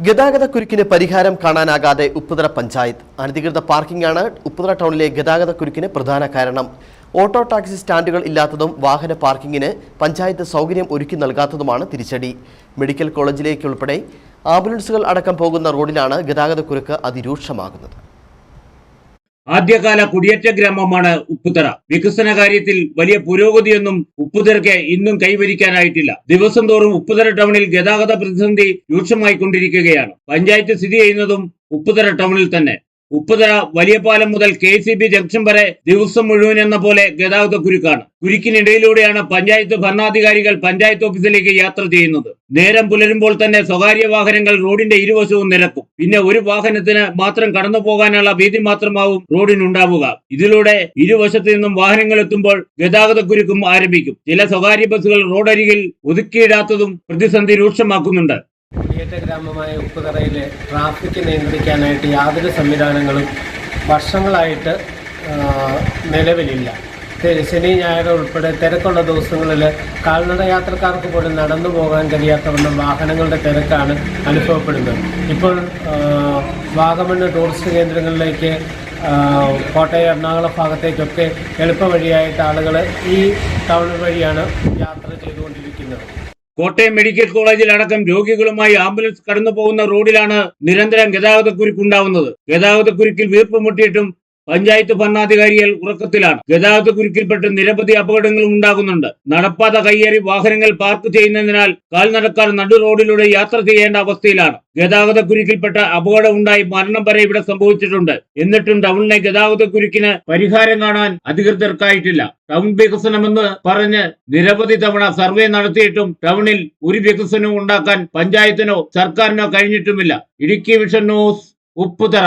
ഗതാഗത കുരുക്കിന് പരിഹാരം കാണാനാകാതെ ഉപ്പുതറ പഞ്ചായത്ത്. അനധികൃത പാർക്കിംഗാണ് ഉപ്പുതറ ടൗണിലെ ഗതാഗത കുരുക്കിന് പ്രധാന കാരണം. ഓട്ടോ ടാക്സി സ്റ്റാൻഡുകൾ ഇല്ലാത്തതും വാഹന പാർക്കിങ്ങിന് പഞ്ചായത്ത് സൗകര്യം ഒരുക്കി നൽകാത്തതുമാണ് തിരിച്ചടി. മെഡിക്കൽ കോളേജിലേക്കുൾപ്പെടെ ആംബുലൻസുകൾ അടക്കം പോകുന്ന റോഡിലാണ് ഗതാഗത കുരുക്ക് അതിരൂക്ഷമാകുന്നത്. ആദ്യകാല കുടിയേറ്റ ഗ്രാമമാണ് ഉപ്പുതറ. വികസന കാര്യത്തിൽ വലിയ പുരോഗതിയൊന്നും ഉപ്പുതറയ്ക്ക് ഇന്നും കൈവരിക്കാനായിട്ടില്ല. ദിവസം തോറും ഉപ്പുതറ ടൗണിൽ ഗതാഗത പ്രതിസന്ധി രൂക്ഷമായിക്കൊണ്ടിരിക്കുകയാണ്. പഞ്ചായത്ത് സ്ഥിതി ചെയ്യുന്നതും ഉപ്പുതറ ടൗണിൽ തന്നെ. ഉപ്പുതറ വലിയ പാലം മുതൽ കെ സി ബി ജംഗ്ഷൻ വരെ ദിവസം മുഴുവൻ എന്ന പോലെ ഗതാഗത കുരുക്കാണ്. കുരുക്കിനിടയിലൂടെയാണ് പഞ്ചായത്ത് ഭരണാധികാരികൾ പഞ്ചായത്ത് ഓഫീസിലേക്ക് യാത്ര ചെയ്യുന്നത്. നേരം പുലരുമ്പോൾ തന്നെ സ്വകാര്യ വാഹനങ്ങൾ റോഡിന്റെ ഇരുവശവും നിരക്കും. പിന്നെ ഒരു വാഹനത്തിന് മാത്രം കടന്നു പോകാനുള്ള ഭീതി മാത്രമാവും റോഡിനുണ്ടാവുക. ഇതിലൂടെ ഇരുവശത്തു നിന്നും വാഹനങ്ങൾ എത്തുമ്പോൾ ഗതാഗത കുരുക്കും ആരംഭിക്കും. ചില സ്വകാര്യ ബസ്സുകൾ റോഡരികിൽ ഒതുക്കിയിടാത്തതും പ്രതിസന്ധി രൂക്ഷമാക്കുന്നുണ്ട്. കുടിയേറ്റ ഗ്രാമമായ ഉപ്പുതറയിലെ ട്രാഫിക് നിയന്ത്രിക്കാനായിട്ട് യാതൊരു സംവിധാനങ്ങളും വർഷങ്ങളായിട്ട് നിലവിലില്ല. ശനി ഞായർ ഉൾപ്പെടെ തിരക്കുള്ള ദിവസങ്ങളിൽ കാൽനട യാത്രക്കാർക്ക് പോലും നടന്നു പോകാൻ കഴിയാത്തവണ്ണം വാഹനങ്ങളുടെ തിരക്കാണ് അനുഭവപ്പെടുന്നത്. ഇപ്പോൾ വാഗമണ് ടൂറിസ്റ്റ് കേന്ദ്രങ്ങളിലേക്ക് കോട്ടയം എറണാകുളം ഭാഗത്തേക്കൊക്കെ എളുപ്പവഴിയായിട്ട് ആളുകൾ ഈ ടൗൺ വഴിയാണ് യാത്ര ചെയ്തുകൊണ്ടിരിക്കുന്നത്. കോട്ടയം മെഡിക്കൽ കോളേജിൽ അടക്കം രോഗികളുമായി ആംബുലൻസ് കടന്നു പോകുന്ന റോഡിലാണ് നിരന്തരം ഗതാഗത കുരുക്കുണ്ടാവുന്നത് ഗതാഗത കുരുക്കിൽ വീർപ്പ് മുട്ടിയിട്ടും പഞ്ചായത്ത് ഭരണാധികാരികൾ ഉറക്കത്തിലാണ്. ഗതാഗത കുരുക്കിൽപ്പെട്ട് നിരവധി അപകടങ്ങളും ഉണ്ടാകുന്നുണ്ട്. നടപ്പാത കയ്യേറി വാഹനങ്ങൾ പാർക്ക് ചെയ്യുന്നതിനാൽ കാൽനടക്കാർ നടു റോഡിലൂടെ യാത്ര ചെയ്യേണ്ട അവസ്ഥയിലാണ്. ഗതാഗത കുരുക്കിൽപ്പെട്ട അപകടം ഉണ്ടായി മരണം വരെ ഇവിടെ സംഭവിച്ചിട്ടുണ്ട്. എന്നിട്ടും ടൗണിലെ ഗതാഗത കുരുക്കിന് പരിഹാരം കാണാൻ അധികൃതർക്കായിട്ടില്ല. ടൗൺ വികസനമെന്ന് പറഞ്ഞ് നിരവധി തവണ സർവേ നടത്തിയിട്ടും ടൗണിൽ ഒരു വികസനവും ഉണ്ടാക്കാൻ പഞ്ചായത്തിനോ സർക്കാരിനോ കഴിഞ്ഞിട്ടുമില്ല. Idukki vision news Upputhara.